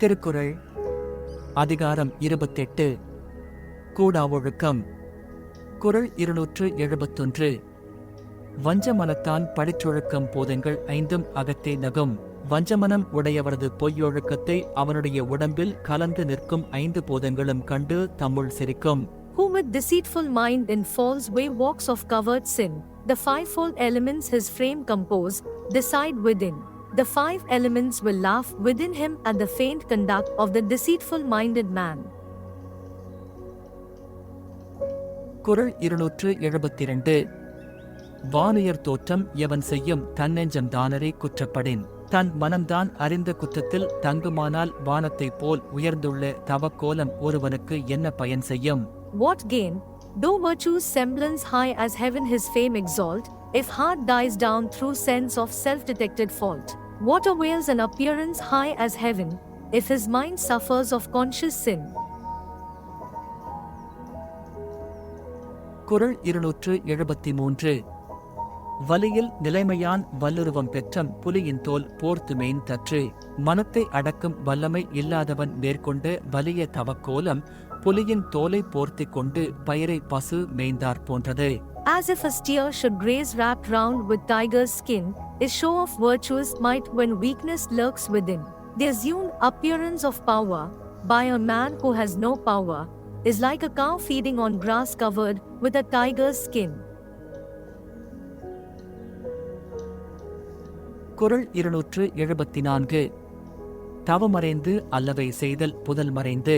திருக்குறள் அதிகாரம் இருபத்தெட்டு கூடா ஒழுக்கம் குறள் இருநூற்று எழுபத்தொன்று வஞ்சமனத்தான் படிச்சொழுக்கம் போதங்கள் ஐந்தும் அகத்தே நகும் வஞ்சமனம் உடையவரது பொய்யொழுக்கத்தை அவனுடைய உடம்பில் கலந்து நிற்கும் ஐந்து போதங்களும் கண்டு தமிழ் சிரிக்கும் who with deceitful mind in false way walks of covered sin. The fivefold elements his frame compose, decide within. The five elements will laugh within him at the faint conduct of the deceitful minded man. குறள் இருநூற்று எழுபத்திரண்டு வானுயர் தோற்றம் எவன் செய்யும் தன்னெஞ்சம் தானரே குற்றப்படின் தன் மனம்தான் அறிந்த குற்றத்தில் தங்குமானால் வானத்தைப் போல் உயர்ந்துள்ள தவக்கோலம் ஒருவனுக்கு என்ன பயன் செய்யும் What gain? Though virtue's semblance high as heaven his fame exalt, if heart dies down through sense of self detected fault. What avails an appearance high as heaven, if his mind suffers of conscious sin? குறள் இருநூற்று எழுபத்தி மூன்று வலியில் நிலைமையான் வல்லுருவம் பெற்றம் புலியின் தோல் போர்த்துமேன் தற்று. மனத்தை அடக்கும் வல்லமை இல்லாதவன் மேற்கொண்டு வலிய தவக்கோலம் புலியின் தோலை போர்த்தி கொண்டு பயிரை பசு மேய்ந்தாற் போன்றது. As if a steer should graze wrapped round with tiger's skin, is show of virtuous might when weakness lurks within. The assumed appearance of power, by a man who has no power, is like a cow feeding on grass covered with a tiger's skin. குரல் இருநூற்று எழுபத்தி நான்கு தவமறைந்து அல்லவை செய்தல் புதல் மறைந்து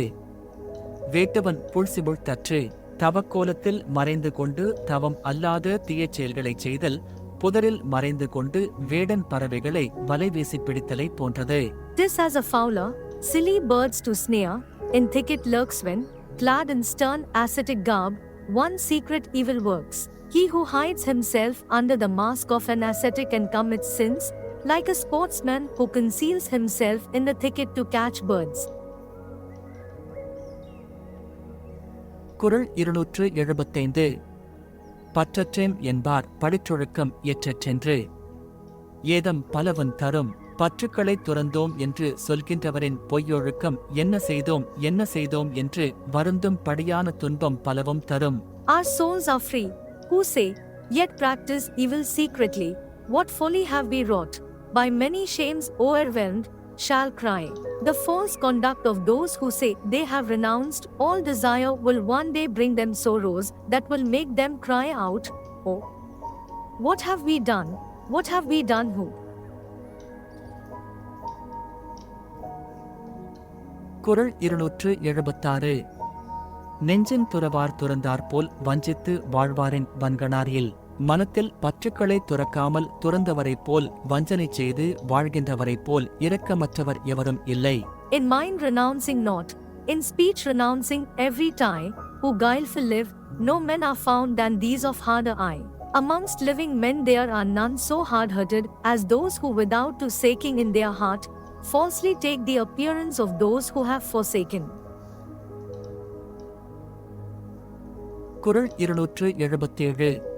வேட்டவன் புழ்சிமுள் தற்று தவக்கோலத்தில் மறைந்து கொண்டு தவம் அல்லாத தீயச் செயல்களைச் செய்தல் புதரில் மறைந்து கொண்டு வேடன் பறவைகளை வலை வீசி பிடித்தலை போன்றது This as a fowler, silly birds to snare, in thicket lurks when, clad in stern ascetic garb, one secret evil works. He who hides himself under the mask of an ascetic and commits sins, like a sportsman who conceals himself in the thicket to catch birds. குரல் இருநூற்று எழுபத்தைந்து பற்றற்றேம் என்பார் படிச்சொழுக்கம் எற்றென்று ஏதம் பலவன் தரும் பற்றுக்களை துறந்தோம் என்று சொல்கின்றவரின் பொய்யொழுக்கம் என்ன செய்தோம் என்ன செய்தோம் என்று வருந்தும் படியான துன்பம் பலவும் தரும் Our souls are free, who say, yet practice evil secretly. What folly have we wrought? By many shames overwhelmed, shall cry. The false conduct of those who say they have renounced all desire will one day bring them sorrows that will make them cry out, Oh, what have we done? What have we done who? குரல் இருநூற்று எழுபத்தாறு நெஞ்சின் துறவார் துறந்தாற்போல் வஞ்சித்து வாழ்வாரின் வன்கணாரில் மனத்தில் பற்றுக்களை துறக்காமல் துறந்தவரைப் போல் வஞ்சனை செய்து வாழ்கின்றவரைப் போல் இரக்கமற்றவர் எவரும் இல்லை In mind renouncing not, in speech renouncing every tie, who guileful live, no men are found than these of harder eye. Amongst living men there are none so hard-hearted as those who without to saking in their heart, falsely take the appearance of those who have forsaken. குறள் இருநூற்று எழுபத்தேழு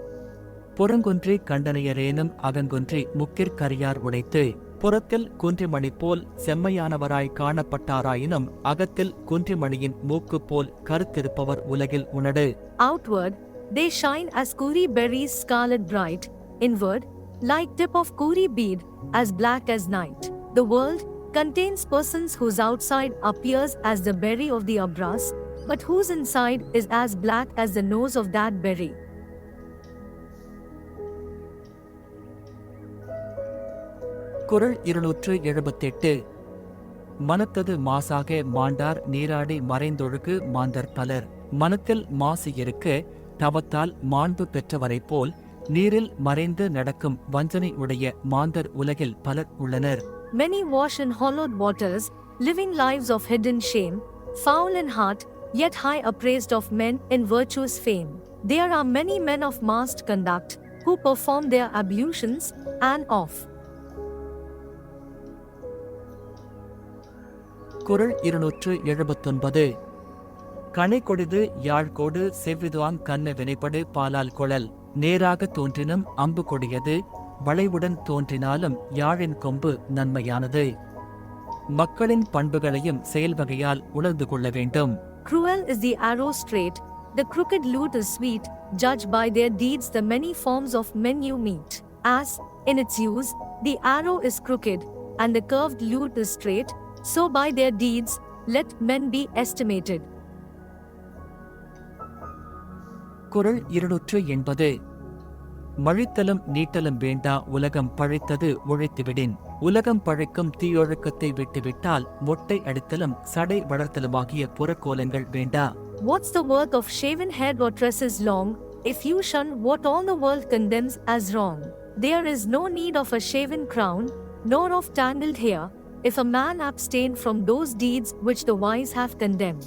புறங்குன்றி கண்டனையரேனும் அகங்குன்றி முக்கிற்கரியார் உடைத்து புறத்தில் குன்றிமணி போல் செம்மையானவராய் காணப்பட்டாராயினும் அகத்தில் குன்றிமணியின் மூக்கு போல் கருத்திருப்பவர் உலகில் உணடு outward they shine as kuri berries scarlet bright inward like tip of kuri bead as black as night the world persons persons whose outside appears as the berry of the abras, but whose inside is as black as the nose of that berry. குறள் இருநூற்று எழுபத்தெட்டு மனத்தது மாசாக மாண்டார் நீராடி மறைந்தொழுகு மாந்தர் பலர் மனத்தில் மாசு இருக்க தவத்தால் மாண்பு பெற்றவரைப் போல் நீரில் மறைந்து நடக்கும் வஞ்சனை உடைய மாந்தர் உலகில் பலர் உள்ளனர் Many wash in hollowed waters, living lives of hidden shame, foul in heart, yet high appraised of men in virtuous fame. There are many men of masked conduct, who perform their ablutions, and of குறள் இருநூற்று எழுபத்தொன்பது கனை கொடிது யாழ்கோடு செவ்விதுவான் கண்ண வினைப்படு பாலால் குழல் நேராக தோன்றினும் அம்பு கொடியது வளைவுடன் தோன்றினாலும் யாழின் கொம்பு நன்மையானது மக்களின் பண்புகளையும் செயல் வகையால் உணர்ந்து கொள்ள வேண்டும் Cruel is the arrow straight, the crooked lute is sweet, judge by their deeds the many forms of men you meet. As, in its use, the arrow is crooked, and the curved lute is straight, so by their deeds, let men be estimated. குறள் இருநூற்று எண்பது மழித்தலும் நீட்டலும் வேண்டா உலகம் பழைத்தது உழைத்துவிடின் உலகம் பழைக்கும் தீயொழுக்கத்தை விட்டுவிட்டால் மொட்டை அடித்தலும் சடை வளர்த்தலுமாகிய புறக்கோலங்கள் வேண்டா What's the work of shaven head or tresses long, if you shun what all the world condemns as wrong? There is no need of a shaven crown, nor of tangled hair, if a man abstain from those deeds which the wise have condemned.